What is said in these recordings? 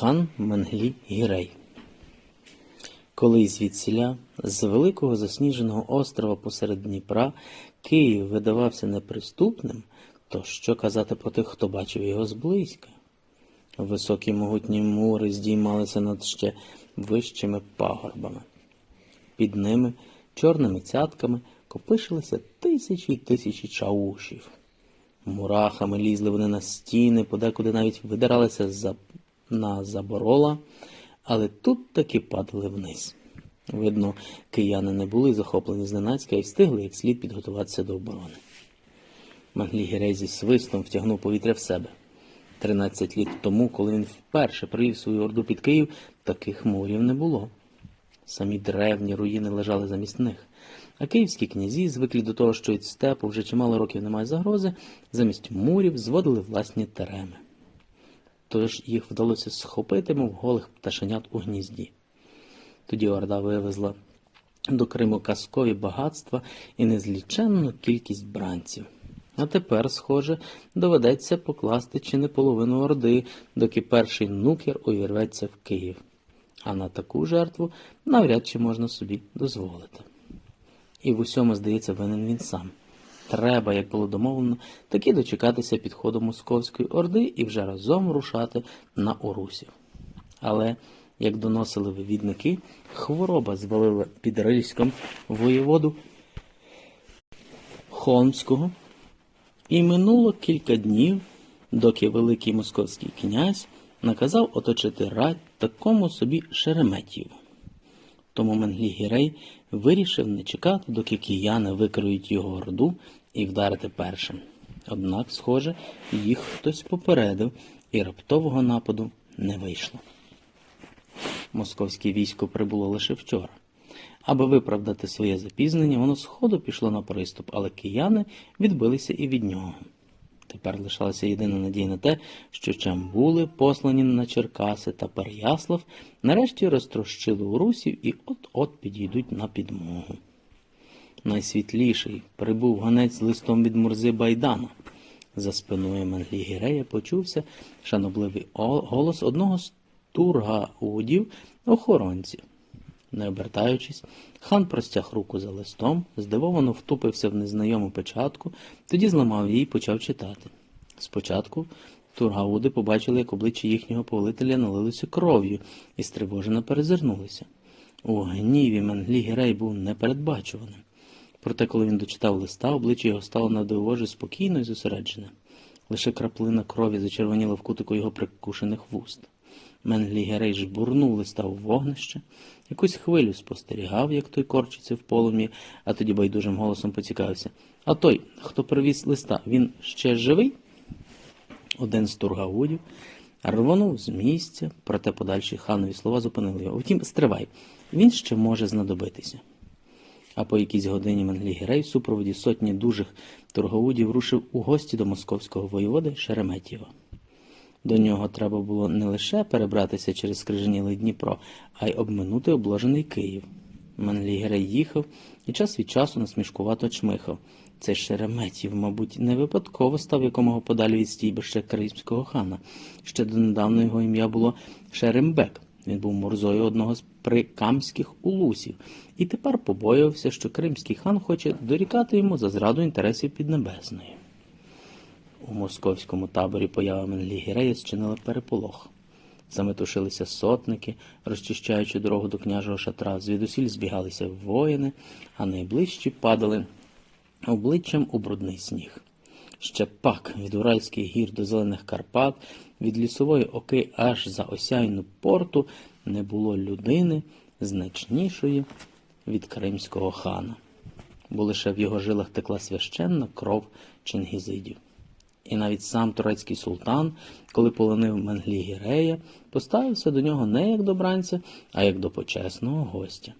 Хан Менглі Гірей. Колись звідсіля, з великого засніженого острова посеред Дніпра, Київ видавався неприступним, то що казати про тих, хто бачив його зблизька? Високі могутні мури здіймалися над ще вищими пагорбами. Під ними, чорними цятками, копишилися тисячі й тисячі чаушів. Мурахами лізли вони на стіни, подекуди навіть видиралися за... на заборола, але тут таки падали вниз. Видно, кияни не були захоплені зненацька і встигли як слід підготуватися до оборони. Манглігерей зі свистом втягнув повітря в себе. Тринадцять літ тому, коли він вперше привів свою орду під Київ, таких мурів не було. Самі древні руїни лежали замість них. А київські князі, звиклі до того, що від степу вже чимало років немає загрози, замість мурів зводили власні тереми. Тож їх вдалося схопити, мов голих пташенят у гнізді. Тоді Орда вивезла до Криму казкові багатства і незліченну кількість бранців. А тепер, схоже, доведеться покласти чи не половину Орди, доки перший нукер увірветься в Київ. А на таку жертву навряд чи можна собі дозволити. І в усьому, здається, винен він сам. Треба, як було домовлено, таки дочекатися підходу Московської Орди і вже разом рушати на Урусів. Але, як доносили вивідники, хвороба звалила під Рильськом воєводу Холмського, і минуло кілька днів, доки великий московський князь наказав оточити рать такому собі Шереметєву. Тому Менглі-Гірей вирішив не чекати, доки кияни викриють його орду і вдарити першим. Однак, схоже, їх хтось попередив, і раптового нападу не вийшло. Московське військо прибуло лише вчора. Аби виправдати своє запізнення, воно сходу пішло на приступ, але кияни відбилися і від нього. Тепер лишалася єдина надія на те, що Чамбули, послані на Черкаси та Переяслав, нарешті розтрощили у русів і от-от підійдуть на підмогу. Найсвітліший прибув ганець з листом від Мурзи Байдана. За спиною Менглі-Гірея почувся шанобливий голос одного з тургаудів охоронців. Не обертаючись, хан простяг руку за листом, здивовано втупився в незнайому печатку, тоді зламав її і почав читати. Спочатку тургауди побачили, як обличчя їхнього повелителя налилося кров'ю і стривожено перезирнулися. У гніві Менглі Гірей був непередбачуваним. Проте, коли він дочитав листа, обличчя його стало навдивовоже спокійно і зосереджене. Лише краплина крові зачервоніла в кутику його прикушених вуст. Менглі Герей жбурнув листа в вогнище, якусь хвилю спостерігав, як той корчиться в полум'ї, а тоді байдужим голосом поцікавився. А той, хто привіз листа, він ще живий? Один з тургаудів рвонув з місця, проте подальші ханові слова зупинили його. Втім, стривай, він ще може знадобитися. А по якійсь годині Менглі-Гірей в супроводі сотні дужих тургаудів рушив у гості до московського воєводи Шереметєва. До нього треба було не лише перебратися через скриженілий Дніпро, а й обминути обложений Київ. Менлігерей їхав і час від часу насмішкувато чмихав. Цей Шереметів, мабуть, не випадково став якомога подалі від стійбища кримського хана. Ще донедавна його ім'я було Шерембек. Він був морзою одного з прикамських улусів, і тепер побоювався, що кримський хан хоче дорікати йому за зраду інтересів Піднебесної. У московському таборі поява Менлігірея зчинила переполох. Заметушилися сотники, розчищаючи дорогу до княжого шатра, звідусіль збігалися воїни, а найближчі падали обличчям у брудний сніг. Ще пак від Уральських гір до зелених Карпат, від лісової оки аж за осяйну порту не було людини значнішої від кримського хана, бо лише в його жилах текла священна кров чингізидів. І навіть сам турецький султан, коли полонив Менглі-Гірея, поставився до нього не як до бранця, а як до почесного гостя.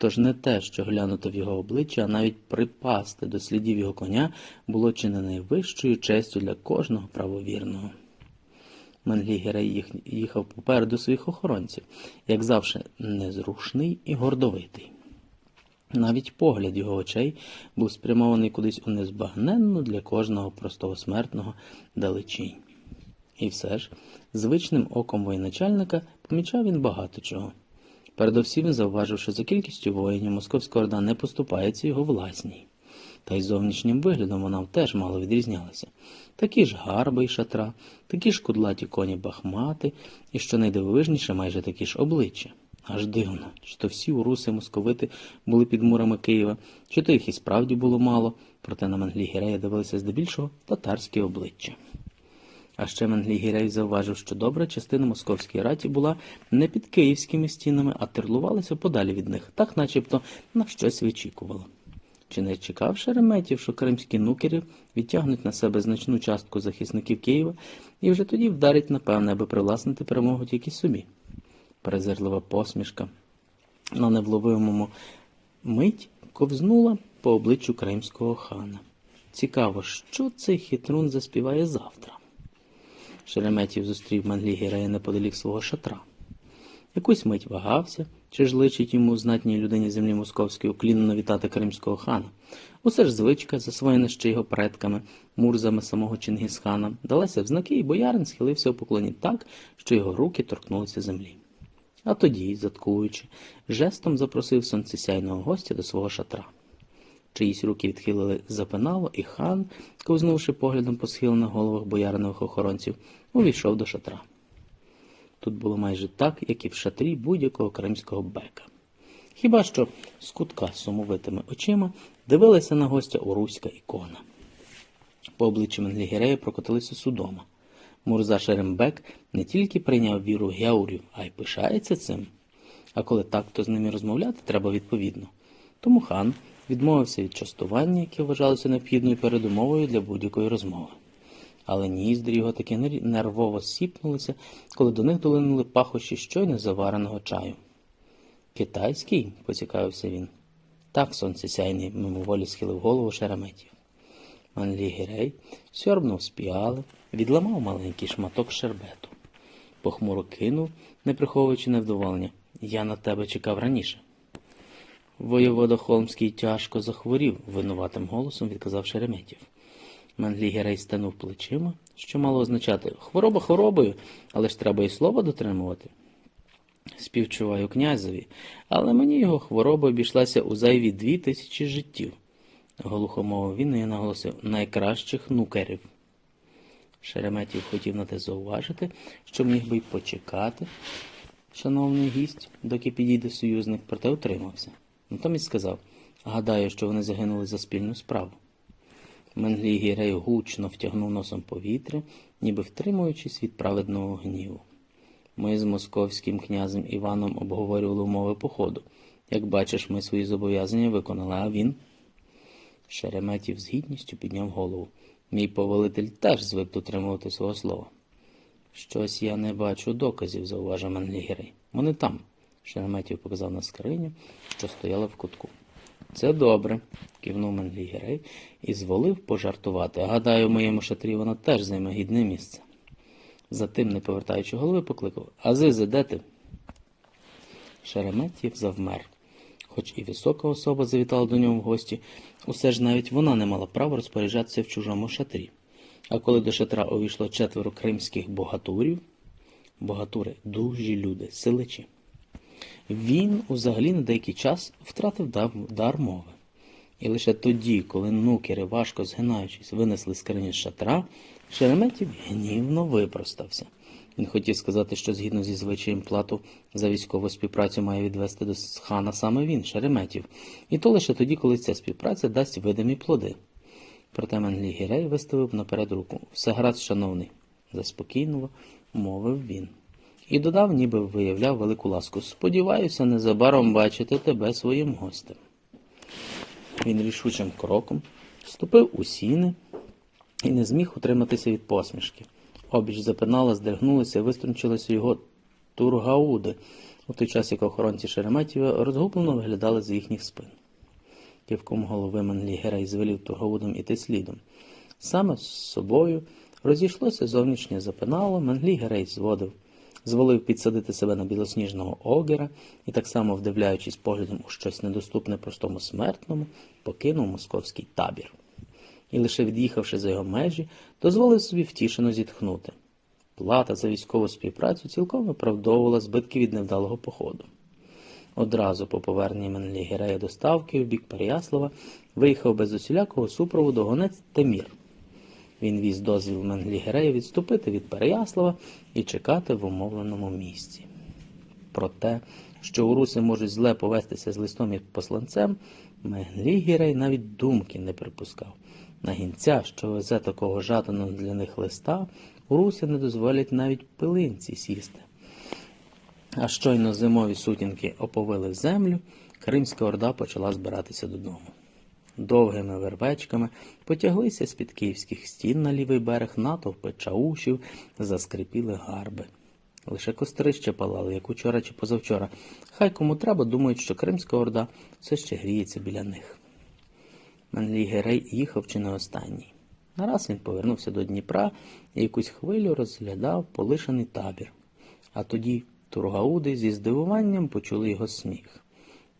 Тож не те, що глянути в його обличчя, а навіть припасти до слідів його коня було чи не найвищою честю для кожного правовірного. Менглі-Гірей їхав попереду своїх охоронців, як завжди, незрушний і гордовитий. Навіть погляд його очей був спрямований кудись у незбагненну для кожного простого смертного далечінь. І все ж, звичним оком воєначальника помічав він багато чого. Передовсім він зауважив, за кількістю воїнів Московська Орда не поступається його власній. Та й зовнішнім виглядом вона теж мало відрізнялася. Такі ж гарби й шатра, такі ж кудлаті коні бахмати, і що найдивовижніше, майже такі ж обличчя. Аж дивно, чи то всі уруси московити були під мурами Києва, чи то їх і справді було мало, проте на Менглі-Гірея дивилися здебільшого татарські обличчя. А ще Менглі-Гірей зауважив, що добра частина московської раті була не під київськими стінами, а терлувалася подалі від них, так начебто на щось вичікувала. Чи не чекав Шереметів, що кримські нукери відтягнуть на себе значну частку захисників Києва і вже тоді вдарить, напевне, аби привласнити перемогу тільки собі? Презирлива посмішка на невловимому мить ковзнула по обличчю кримського хана. Цікаво, що цей хитрун заспіває завтра. Шереметів зустрів Манлі-Гірея неподалік свого шатра. Якусь мить вагався, чи ж личить йому знатній людині землі московської уклінно вітати кримського хана. Усе ж звичка, засвоєна ще його предками, мурзами самого Чингісхана, далася в знаки, і боярин схилився у поклоні так, що його руки торкнулися землі. А тоді, заткуючи, жестом запросив сонцесяйного гостя до свого шатра. Чиїсь руки відхилили запинало, і хан, ковзнувши поглядом по схилених головах бояринових охоронців, увійшов до шатра. Тут було майже так, як і в шатрі будь-якого кримського бека. Хіба що з кутка сумовитими очима дивилася на гостя уруська ікона. По обличчю Менглігерея прокотилися судома. Мурза Шерембек не тільки прийняв віру геурів, а й пишається цим. А коли так, то з ними розмовляти треба відповідно. Тому хан відмовився від частування, яке вважалося необхідною передумовою для будь-якої розмови. Але ніздрі його таки нервово сіпнулися, коли до них долинули пахощі щойно завареного чаю. Китайський? поцікавився він. Так сонцесяйний мимоволі схилив голову шереметів. Манлі Гірей сьорбнув з піали, відламав маленький шматок шербету. Похмуро кинув, не приховуючи невдоволення. Я на тебе чекав раніше. Воєвода Холмський тяжко захворів, винуватим голосом відказав Шереметів. Манлі Герей стенув плечима, що мало означати хвороба хворобою, але ж треба і слова дотримувати. Співчуваю князеві, але мені його хвороба обійшлася у зайві дві тисячі життів. Глухо мовив він і наголосив найкращих нукерів. Шереметів хотів на те зауважити, що міг би й почекати, шановний гість, доки підійде союзник, проте утримався. Натомість сказав гадаю, що вони загинули за спільну справу. Менглій Гірей гучно втягнув носом повітря, ніби втримуючись від праведного гніву. Ми з московським князем Іваном обговорювали умови походу. Як бачиш, ми свої зобов'язання виконали, а він. Шереметів з гідністю підняв голову. Мій повелитель теж звик дотримувати свого слова. Щось я не бачу доказів, зауважив Менлігерей. Вони там. Шереметів показав на скриню, що стояла в кутку. Це добре, кивнув Менлігерей і зволив пожартувати. Гадаю, в моєму шатрі вона теж займе гідне місце. Затим, не повертаючи голови, покликав Азизе, де ти? Шереметів завмер. Хоч і висока особа завітала до нього в гості, усе ж навіть вона не мала права розпоряджатися в чужому шатрі. А коли до шатра увійшло четверо кримських богатурів, богатури дужі люди, силичі, він взагалі на деякий час втратив дар, мови. І лише тоді, коли нукери, важко згинаючись, винесли скрині з шатра, Шереметів гнівно випростався. Він хотів сказати, що згідно зі звичаєм плату за військову співпрацю має відвести до хана саме він, Шереметів, і то лише тоді, коли ця співпраця дасть видимі плоди. Проте Менглі Гірей виставив наперед руку. Все гаразд, шановний, заспокійно мовив він. І додав, ніби виявляв велику ласку. Сподіваюся, незабаром бачити тебе своїм гостем. Він рішучим кроком ступив у сіни і не зміг утриматися від посмішки. Обіч запинала, здригнулися, виструнчилися його тургауди, у той час, як охоронці Шереметєва розгублено виглядали з їхніх спин. Кивком голови Манлігерей звелів тургаудам іти слідом. Саме з собою розійшлося зовнішнє запинало, Манлігерей зводив, зволив підсадити себе на білосніжного огера і, так само вдивляючись поглядом у щось недоступне простому смертному, покинув московський табір і, лише від'їхавши за його межі, дозволив собі втішено зітхнути. Плата за військову співпрацю цілком виправдовувала збитки від невдалого походу. Одразу по поверненні Менлігерея до Ставки в бік Переяслава виїхав без усілякого супроводу гонець Темір. Він віз дозвіл Менглігерея відступити від Переяслава і чекати в умовленому місці. Про те, що уруси можуть зле повестися з листом і посланцем, Менглігерей навіть думки не припускав. На гінця, що везе такого жаданого для них листа, уруси не дозволять навіть пилинці сісти. А щойно зимові сутінки оповили землю, Кримська орда почала збиратися додому. Довгими вербечками потяглися з-під київських стін на лівий берег натовпи чаушів, заскрипіли гарби. Лише кострища палали, як учора чи позавчора. Хай кому треба, думають, що Кримська орда все ще гріється біля них. Менлій Герей їхав чи не останній. Нараз він повернувся до Дніпра і якусь хвилю розглядав полишений табір. А тоді тургауди зі здивуванням почули його сміх.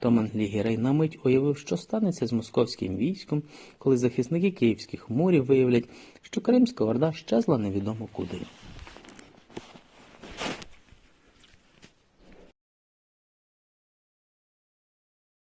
То Лігірей на мить уявив, що станеться з московським військом, коли захисники київських мурів виявлять, що Кримська орда щезла невідомо куди.